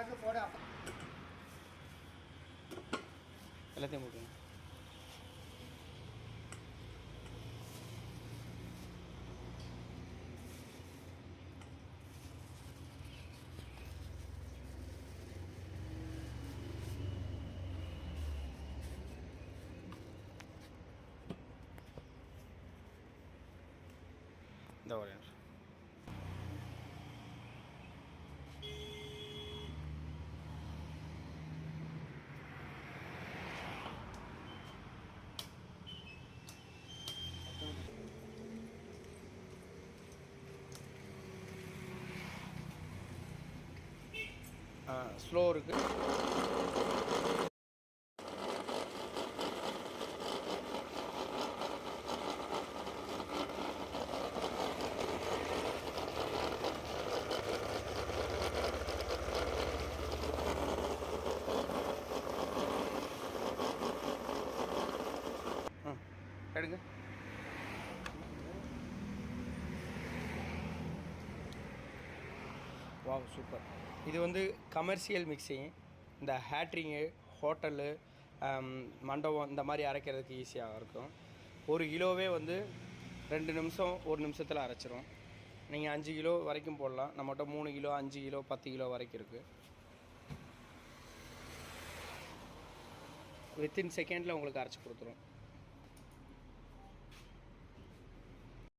dejarlo le tengo. Slow இருக்கு. எடுங்க. Wow super. இது வந்து கமர்ஷியல் மிக்சிங் இந்த ஹேட்ரிங்கு ஹோட்டலு மண்டபம் இந்த மாதிரி அரைக்கிறதுக்கு ஈஸியாக இருக்கும். ஒரு கிலோவே வந்து ரெண்டு நிமிஷம் ஒரு நிமிஷத்தில் அரைச்சிரும். நீங்கள் அஞ்சு கிலோ வரைக்கும் போடலாம். நம்மகிட்ட மூணு கிலோ அஞ்சு கிலோ பத்து கிலோ வரைக்கும் இருக்குது வித்தின் செகண்டில் உங்களுக்கு அரைச்சி கொடுத்துரும்.